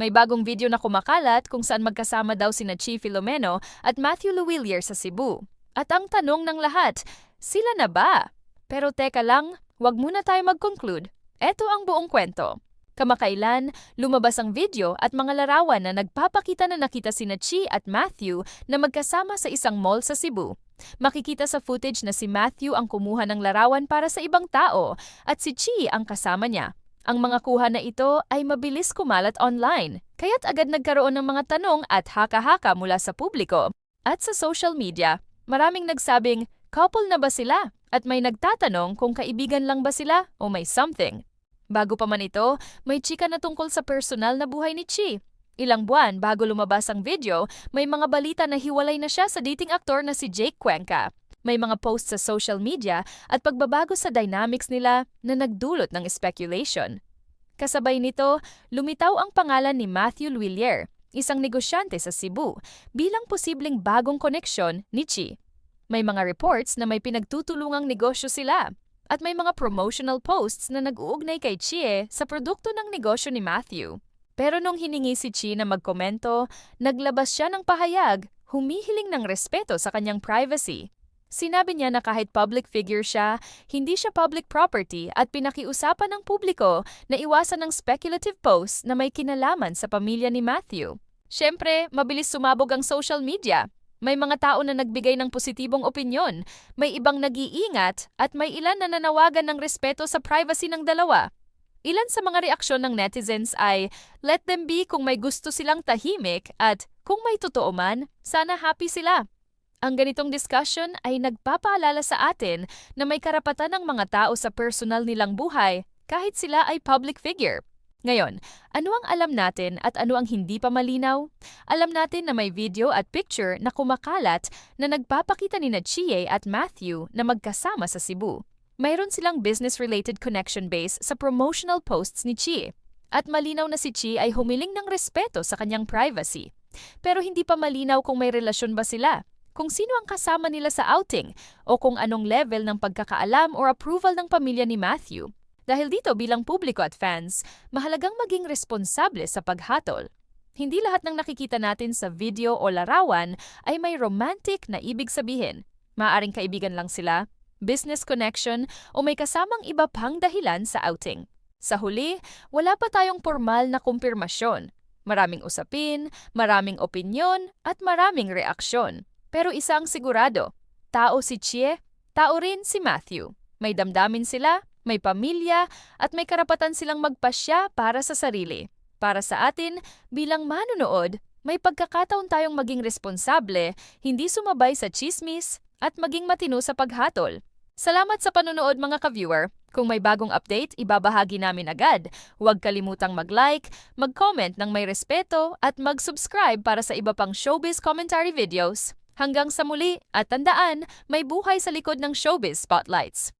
May bagong video na kumakalat kung saan magkasama daw sina Chi Filomeno at Matthew Luwilier sa Cebu. At ang tanong ng lahat, sila na ba? Pero teka lang, wag muna tayo mag-conclude. Ito ang buong kwento. Kamakailan, lumabas ang video at mga larawan na nagpapakita na nakita sina Chi at Matthew na magkasama sa isang mall sa Cebu. Makikita sa footage na si Matthew ang kumuha ng larawan para sa ibang tao at si Chi ang kasama niya. Ang mga kuha na ito ay mabilis kumalat online, kaya't agad nagkaroon ng mga tanong at haka-haka mula sa publiko. At sa social media, maraming nagsabing, couple na ba sila? At may nagtatanong kung kaibigan lang ba sila o may something. Bago pa man ito, may chika na tungkol sa personal na buhay ni Chi. Ilang buwan bago lumabas ang video, may mga balita na hiwalay na siya sa dating aktor na si Jake Cuenca. May mga posts sa social media at pagbabago sa dynamics nila na nagdulot ng speculation. Kasabay nito, lumitaw ang pangalan ni Matthew Luillier, isang negosyante sa Cebu, bilang posibleng bagong koneksyon ni Chi. May mga reports na may pinagtutulungang negosyo sila at may mga promotional posts na nag-uugnay kay Chie sa produkto ng negosyo ni Matthew. Pero nung hiningi si Chi na magkomento, naglabas siya ng pahayag, humihiling ng respeto sa kanyang privacy. Sinabi niya na kahit public figure siya, hindi siya public property at pinakiusapan ng publiko na iwasan ng speculative posts na may kinalaman sa pamilya ni Matthew. Siyempre, mabilis sumabog ang social media. May mga tao na nagbigay ng positibong opinyon, may ibang nag-iingat, at may ilan na nanawagan ng respeto sa privacy ng dalawa. Ilan sa mga reaksyon ng netizens ay, let them be kung may gusto silang tahimik at kung may totoo man, sana happy sila. Ang ganitong discussion ay nagpapaalala sa atin na may karapatan ng mga tao sa personal nilang buhay kahit sila ay public figure. Ngayon, ano ang alam natin at ano ang hindi pa malinaw? Alam natin na may video at picture na kumakalat na nagpapakita ni Chie at Matthew na magkasama sa Cebu. Mayroon silang business-related connection base sa promotional posts ni Chie. At malinaw na si Chi ay humiling ng respeto sa kanyang privacy. Pero hindi pa malinaw kung may relasyon ba sila kung sino ang kasama nila sa outing o kung anong level ng pagkakaalam or approval ng pamilya ni Matthew. Dahil dito bilang publiko at fans, mahalagang maging responsable sa paghatol. Hindi lahat ng nakikita natin sa video o larawan ay may romantic na ibig sabihin. Maaring kaibigan lang sila, business connection o may kasamang iba pang dahilan sa outing. Sa huli, wala pa tayong formal na kumpirmasyon. Maraming usapin, maraming opinyon, at maraming reaksyon. Pero isang sigurado, tao si Chie, tao rin si Matthew. May damdamin sila, may pamilya, at may karapatan silang magpasya para sa sarili. Para sa atin, bilang manunood, may pagkakataon tayong maging responsable, hindi sumabay sa chismis, at maging matino sa paghatol. Salamat sa panonood mga ka-viewer. Kung may bagong update, ibabahagi namin agad. Huwag kalimutang mag-like, mag-comment ng may respeto, at mag-subscribe para sa iba pang showbiz commentary videos. Hanggang sa muli at tandaan, may buhay sa likod ng showbiz spotlights.